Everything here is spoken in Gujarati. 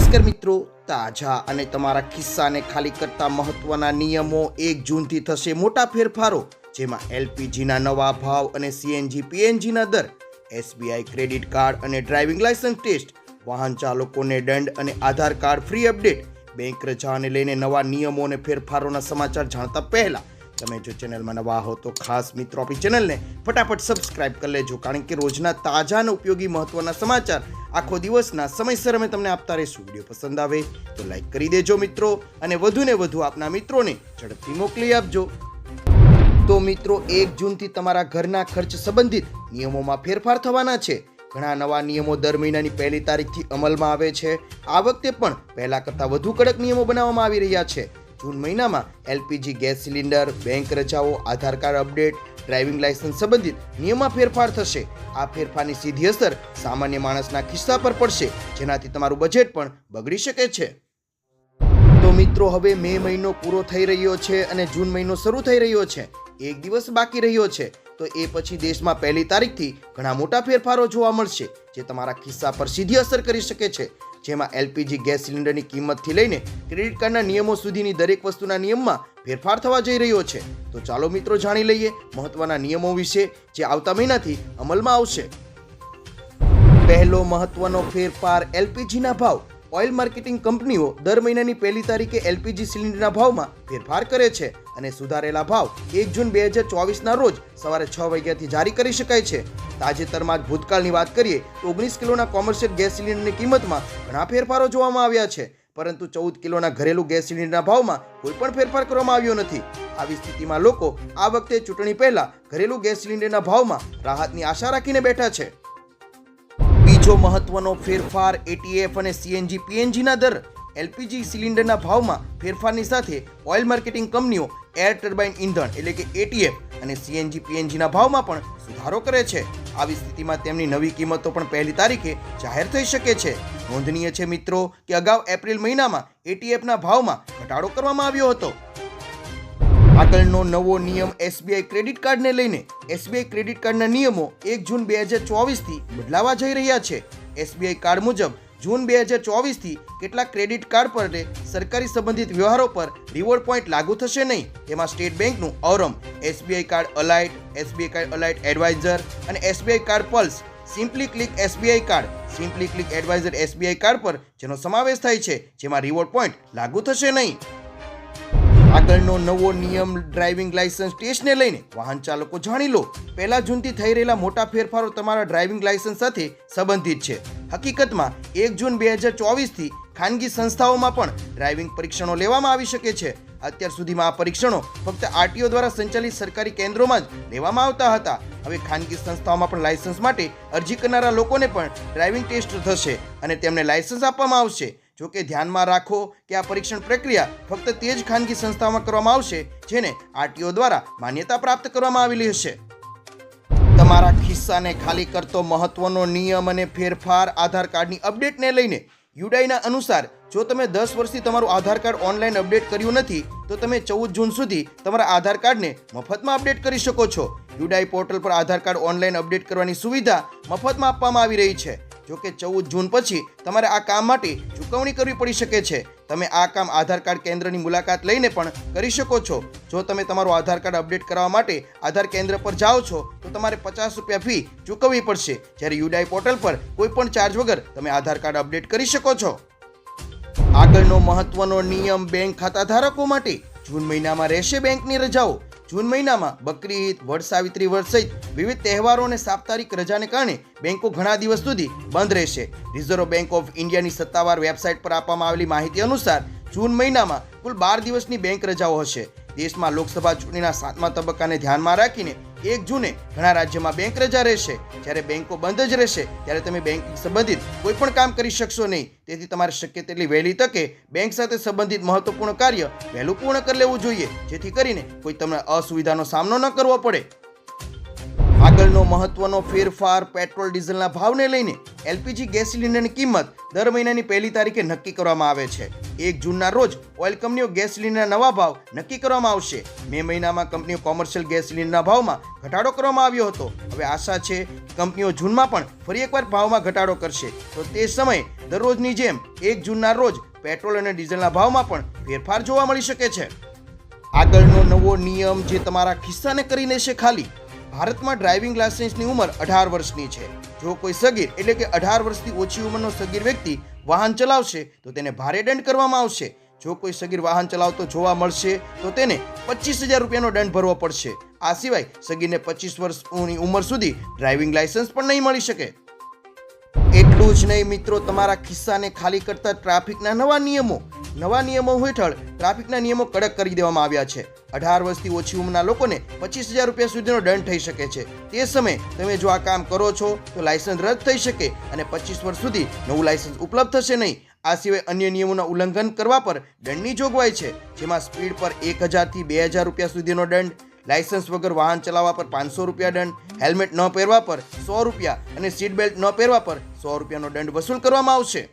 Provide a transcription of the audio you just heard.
નમસ્કાર મિત્રો, તાજા અને તમારા ખિસ્સાને ખાલી કરતા મહત્વના નિયમો એક જૂનથી થશે મોટા ફેરફારો, જેમાં એલપીજીના નવા ભાવ અને સીએનજી, પીએનજીના દર, એસબીઆઈ ક્રેડિટ કાર્ડ અને ડ્રાઇવિંગ લાયસન્સ ટેસ્ટ, વાહન ચાલકોને દંડ અને Aadhaar card free update, bank રજાને લઈને નવા નિયમો અને ફેરફારોના સમાચાર જાણતા પહેલા તમે જો ચેનલમાં નવા હો તો ખાસ મિત્રો આપણી ચેનલને ફટાફટ સબસ્ક્રાઇબ કરી લેજો, કારણ કે રોજના તાજા અને ઉપયોગી મહત્વના સમાચાર આખો દિવસના સમયસર અમે તમને આપતા રહીશું. વીડિયો પસંદ આવે તો લાઇક કરી દેજો મિત્રો, અને વધુને વધુ આપના મિત્રોને ઝડપથી મોકલી આપજો. તો મિત્રો, એક જૂનથી તમારા ઘરના ખર્ચ સંબંધિત નિયમોમાં ફેરફાર થવાના છે. ઘણા નવા નિયમો દર મહિનાની પહેલી તારીખથી અમલમાં આવે છે. આ વખતે પણ પહેલાં કરતાં વધુ કડક નિયમો બનાવવામાં આવી રહ્યા છે. જૂન મહિનામાં એલપીજી ગેસ સિલિન્ડર, બેંક રજાઓ, Aadhaar card update, driving licence સંબંધિત નિયમમાં ફેરફાર થશે. આ ફેરફારની સીધી અસર સામાન્ય માણસના ખિસ્સા પર પડશે, જેનાથી તમારું બજેટ પણ બગડી શકે છે. તો મિત્રો, હવે મે મહિનો પૂરો થઈ રહ્યો છે અને જૂન મહિનો શરૂ થઈ રહ્યો છે. એક દિવસ બાકી રહ્યો છે. તો એ પછી દેશમાં પહેલી તારીખથી ઘણા મોટા ફેરફારો જોવા મળશે, જે તમારા ખિસ્સા પર સીધી અસર કરી શકે છે. જેમાં એલપીજી ગેસ સિલિન્ડરની કિંમતથી લઈને ક્રેડિટ કાર્ડના નિયમો સુધીની દરેક વસ્તુના નિયમમાં ફેરફાર થવા જઈ રહ્યો છે. તો ચાલો મિત્રો જાણી લઈએ મહત્વના નિયમો વિશે જે આવતા મહિનાથી અમલમાં આવશે. પહેલો મહત્વનો ફેરફાર એલપીજીના ભાવ. ઓઇલ માર્કેટિંગ કંપનીઓ દર મહિનાની પહેલી તારીખે એલપીજી સિલિન્ડરના ભાવમાં ફેરફાર કરે છે. અને સુધારેલા ભાવ એક જૂન બે હજાર ચોવીસના રોજ સવારે છ વાગ્યાથી જારી કરી શકાય છે. તાજેતરમાં જ ભૂતકાળની વાત કરીએ, તો ઓગણીસ કિલોના કોમર્શિયલ ગેસ સિલિન્ડરની કિંમતમાં ઘણા ફેરફારો જોવામાં આવ્યા છે. પરંતુ ચૌદ કિલોના ઘરેલું ગેસ સિલિન્ડરના ભાવમાં કોઈ પણ ફેરફાર કરવામાં આવ્યો નથી. આવી સ્થિતિમાં લોકો આ વખતે ચૂંટણી પહેલા ઘરેલું ગેસ સિલિન્ડરના ભાવમાં રાહતની આશા રાખીને બેઠા છે. બીજો મહત્વનો ફેરફાર એટીએફ અને સીએનજી પીએનજીના દર. એલપીજી સિલિન્ડરના ભાવમાં ફેરફારની સાથે ઓઇલ માર્કેટિંગ કંપનીઓ એર ટર્બાઇન ઇંધણ એટલે કે એટીએફ અને સીએનજી પીએનજીના ભાવમાં પણ સુધારો કરે છે. આવી સ્થિતિમાં તેમની નવી કિંમતો પણ પહેલી તારીખે જાહેર થઈ શકે છે. નોંધનીય છે મિત્રો કે અગાઉ એપ્રિલ મહિનામાં એટીએફના ભાવમાં ઘટાડો કરવામાં આવ્યો હતો. આગળનો નવો નિયમ એસબીઆઈ ક્રેડિટ કાર્ડને લઈને એસબીઆઈ ક્રેડિટ કાર્ડના નિયમો એક જૂન બે હજાર ચોવીસથી બદલાવા જઈ રહ્યા છે. એસબીઆઈ કાર્ડ મુજબ જૂન બે હજાર ચોવીસથી કેટલાક ક્રેડિટ કાર્ડ પર સરકારી સંબંધિત વ્યવહારો પર રિવોર્ડ પોઈન્ટ લાગુ થશે નહીં. તેમાં સ્ટેટ બેંકનું Aurum SBI card elite SBI card elite advisor અને SBI card pulse simply click SBI card. Simply click advisor SBI card પર જેનો સમાવેશ થાય છે, જેમાં રિવોર્ડ પોઈન્ટ લાગુ થશે નહીં. આગળનો નવો નિયમ ડ્રાઇવિંગ લાયસન્સ ટેસ્ટને લઈને વાહન ચાલકો જાણી લો. પહેલા જૂનથી થઈ રહેલા મોટા ફેરફારો તમારા ડ્રાઇવિંગ લાયસન્સ સાથે સંબંધિત છે. હકીકતમાં, એક જૂન બે હજાર ચોવીસથી ખાનગી સંસ્થાઓમાં પણ ડ્રાઇવિંગ પરીક્ષણો લેવામાં આવી શકે છે. અત્યાર સુધીમાં આ પરીક્ષણો ફક્ત આરટીઓ દ્વારા સંચાલિત સરકારી કેન્દ્રોમાં જ લેવામાં આવતા હતા. હવે ખાનગી સંસ્થાઓમાં પણ લાયસન્સ માટે અરજી કરનારા લોકોને પણ ડ્રાઇવિંગ ટેસ્ટ થશે અને તેમને લાયસન્સ આપવામાં આવશે. જો કે ધ્યાનમાં રાખો કે આ પરીક્ષણ પ્રક્રિયા ફક્ત તે જ ખાનગી સંસ્થાઓમાં કરવામાં આવશે જેને આરટીઓ દ્વારા માન્યતા પ્રાપ્ત કરવામાં આવેલી હશે. તમારા ખિસ્સાને ખાલી કરતો મહત્વનો નિયમ અને ફેરફાર આધાર કાર્ડની અપડેટને લઈને યુડાઈના અનુસાર જો તમે દસ વર્ષથી તમારું આધાર કાર્ડ ઓનલાઈન અપડેટ કર્યું નથી, તો તમે ચૌદ જૂન સુધી તમારા આધાર કાર્ડને મફતમાં અપડેટ કરી શકો છો. યુડાઈ પોર્ટલ પર આધાર કાર્ડ ઓનલાઈન અપડેટ કરવાની સુવિધા મફતમાં આપવામાં આવી રહી છે. જો કે ચૌદ જૂન પછી તમારે આ કામ માટે ચૂકવણી કરવી પડી શકે છે. તમે આ કામ આધાર કાર્ડ કેન્દ્રની મુલાકાત લઈને પણ કરી શકો છો. જો તમે તમારું આધાર કાર્ડ અપડેટ કરવા માટે આધાર કેન્દ્ર પર જાઓ છો, તો તમારે પચાસ રૂપિયા ફી ચૂકવવી પડશે. જ્યારે યુડાઈ પોર્ટલ પર કોઈપણ ચાર્જ વગર તમે આધાર કાર્ડ અપડેટ કરી શકો છો. આગળનો મહત્વનો નિયમ બેંક ખાતા ધારકો માટે જૂન મહિનામાં રહેશે બેંકની રજાઓ. જૂન મહિનામાં બકરી ઈદ, વડ સાવિત્રી વ્રત સહિત વિવિધ તહેવારો અને સાપ્તાહિક રજાને કારણે બેંકો ઘણા દિવસ સુધી બંધ રહેશે. રિઝર્વ બેંક ઓફ ઇન્ડિયાની સત્તાવાર વેબસાઇટ પર આપવામાં આવેલી માહિતી અનુસાર, જૂન મહિનામાં કુલ બાર દિવસની બેંક રજાઓ હશે. દેશમાં લોકસભા ચૂંટણીના સાતમા તબક્કાને ધ્યાનમાં રાખીને એક જૂને ઘણા રાજ્યમાં બેંક રજા રહેશે. જ્યારે બેંકો બંધ જ રહેશે, ત્યારે તમે બેંકિંગ સંબંધિત કોઈ પણ કામ કરી શકશો નહીં. તેથી તમારે શક્ય તેટલી વહેલી તકે બેંક સાથે સંબંધિત મહત્વપૂર્ણ કાર્ય વહેલું પૂર્ણ કરી લેવું જોઈએ, જેથી કરીને કોઈ તમને અસુવિધાનો સામનો ન કરવો પડે. આગળનો મહત્વનો ફેરફાર પેટ્રોલ, ડીઝલના ભાવને લઈને એલપીજી ગેસ સિલિન્ડરની કિંમત દર મહિનાની પહેલી તારીખે નક્કી કરવામાં આવે છે. એક જૂનના રોજ ઓઇલ કંપનીઓ ગેસ સિલિન્ડરના નવા ભાવ નક્કી કરવામાં આવશે. મે મહિનામાં કંપનીઓ કોમર્શિયલ ગેસ સિલિન્ડરના ભાવમાં ઘટાડો કરવામાં આવ્યો હતો. હવે આશા છે કંપનીઓ જૂનમાં પણ ફરી એકવાર ભાવમાં ઘટાડો કરશે. તો તે સમયે દરરોજની જેમ એક જૂનના રોજ પેટ્રોલ અને ડીઝલના ભાવમાં પણ ફેરફાર જોવા મળી શકે છે. આગળનો નવો નિયમ જે તમારા ખિસ્સાને કરી લેશે ખાલી ભારતમાં ડ્રાઇવિંગ લાયસન્સની ઉંમર અઢાર વર્ષની છે. જો કોઈ સગીર એટલે કે અઢાર વર્ષથી ઓછી ઉંમરનો સગીર વ્યક્તિ વાહન ચલાવશે, તો તેને ભારે દંડ કરવામાં આવશે. જો કોઈ સગીર વાહન ચલાવતો જોવા મળશે, તો તેને પચીસ હજાર રૂપિયાનો દંડ ભરવો પડશે. આ સિવાય સગીરને પચીસ વર્ષની ઉંમર સુધી ડ્રાઇવિંગ લાયસન્સ પણ નહીં મળી શકે. એટલું જ નહીં મિત્રો, તમારા ખિસ્સાને ખાલી કરતા ટ્રાફિકના નવા નિયમો નવા નિયમો હેઠળ ટ્રાફિકના નિયમો કડક કરી દેવામાં આવ્યા છે. અઢાર વર્ષથી ઓછી ઉંમરના લોકોને પચીસ હજાર રૂપિયા સુધીનો દંડ થઈ શકે છે. તે સમયે તમે જો આ કામ કરો છો, તો લાયસન્સ રદ થઈ શકે અને પચીસ વર્ષ સુધી નવું લાયસન્સ ઉપલબ્ધ થશે નહીં. આ સિવાય અન્ય નિયમોના ઉલ્લંઘન કરવા પર દંડની જોગવાઈ છે, જેમાં સ્પીડ પર એક હજારથી બે હજાર રૂપિયા સુધીનો દંડ, લાયસન્સ વગર વાહન ચલાવવા પર પાંચસો રૂપિયા દંડ, હેલ્મેટ ન પહેરવા પર સો રૂપિયા અને સીટ બેલ્ટ ન પહેરવા પર સો રૂપિયાનો દંડ વસૂલ કરવામાં આવશે.